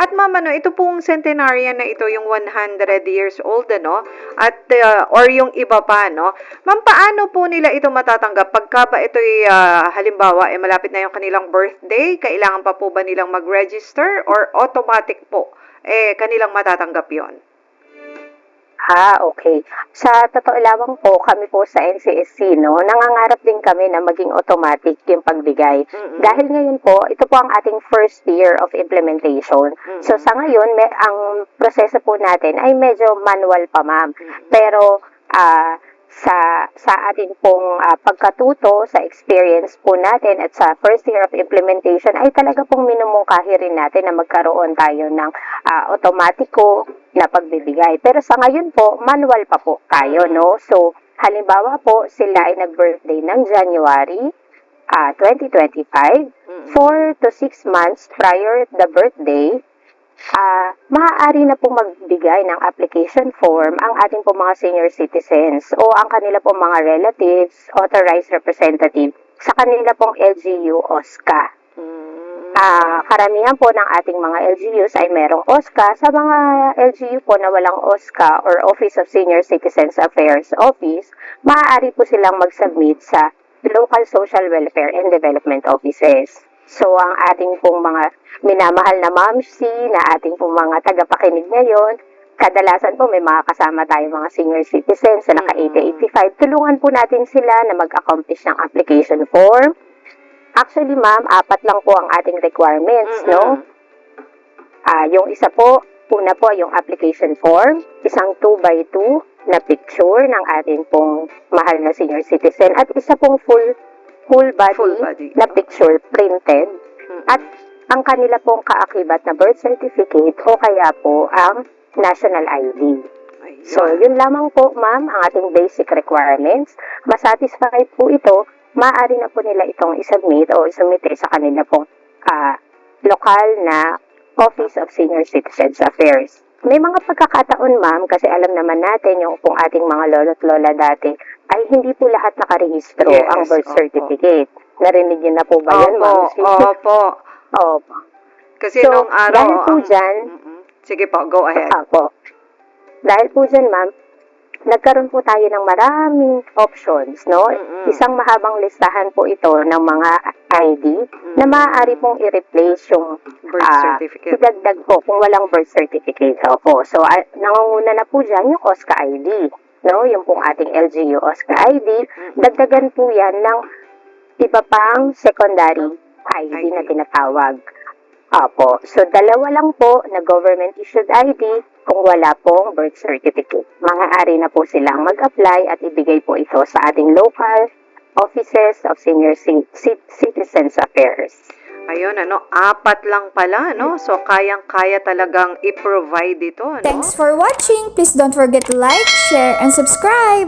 At ma'am, ano, ito pong centenarian na ito, yung 100 years old, ano, at, uh, or yung iba pa, no? Ma'am, paano po nila ito matatanggap? Pagka ba ito'y, uh, halimbawa, eh, malapit na yung kanilang birthday, kailangan pa po ba nilang mag-register or automatic po, eh, kanilang matatanggap yon? Ah, okay. Sa totoo lamang po, kami po sa NCSC, no, nangangarap din kami na maging automatic yung pagbigay. Mm-mm. Dahil ngayon po, ito po ang ating first year of implementation. Mm-mm. So sa ngayon, may, ang proseso po natin ay medyo manual pa, ma'am. Mm-mm. Pero ah, sa sa atin pong ah, pagkatuto, sa experience po natin at sa first year of implementation ay talaga pong minumungkahi rin natin na magkaroon tayo ng ah, automatiko na pagbibigay. Pero sa ngayon po, manual pa po tayo, no? So, halimbawa po, sila ay nag-birthday ng January ah, 2025, Mm-mm. 4 to 6 months prior the birthday, ah maaari na pong magbigay ng application form ang ating po mga senior citizens o ang kanila pong mga relatives, authorized representative sa kanila pong LGU OSCA. Mm. Ah, karamihan po ng ating mga LGUs ay merong OSCA. Sa mga LGU po na walang OSCA or Office of Senior Citizens Affairs Office, maaari po silang mag-submit sa local social welfare and development offices. So, ang ating pong mga minamahal na mamsi, na ating pong mga tagapakinig ngayon, kadalasan po may mga kasama tayo mga senior citizens na naka Mm. 80-85. Tulungan po natin sila na mag-accomplish ng application form. Actually, ma'am, apat lang po ang ating requirements, no? Mm-mm. Ah, yung isa po, una po yung application form, isang 2x2 na picture ng ating pong mahal na senior citizen at isa pong full full body, Full body. na picture printed Mm-mm. at ang kanila pong kaakibat na birth certificate o kaya po ang national ID. Ayun. So, yun lamang po, ma'am, ang ating basic requirements. Masatisfy po ito, maaari na po nila itong isubmit o isubmit sa kanila pong ah, lokal na Office of Senior Citizens Affairs. May mga pagkakataon, ma'am, kasi alam naman natin yung pong ating mga lolo't lola dati, ay hindi po lahat nakarehistro Yes, ang birth opo. certificate. Narinig niyo na po ba yan, Opo, ma'am? opo. Opo. Kasi So, nung araw, dahil po ang- dyan, Mm-mm. Sige po, go ahead. Apo. Dahil po dyan, ma'am, nagkaroon po tayo ng maraming options, no? Mm-mm. Isang mahabang listahan po ito ng mga ID na maaari pong i-replace yung Birth ah, certificate. idagdag po kung walang birth certificate. Opo. So, ah, nangunguna na po dyan yung OSCA ID. No? Yung pong ating LGU OSCA ID. Dagdagan po yan ng iba pang secondary ID, ID. na tinatawag. Opo. So, dalawa lang po na government-issued ID kung wala pong birth certificate. Maaari na po silang mag-apply at ibigay po ito sa ating local offices of senior ci- ci- citizens affairs. Ayun, ano, apat lang pala, no? So, kayang-kaya talagang i-provide ito, no? Thanks for watching! Please don't forget to like, share, and subscribe!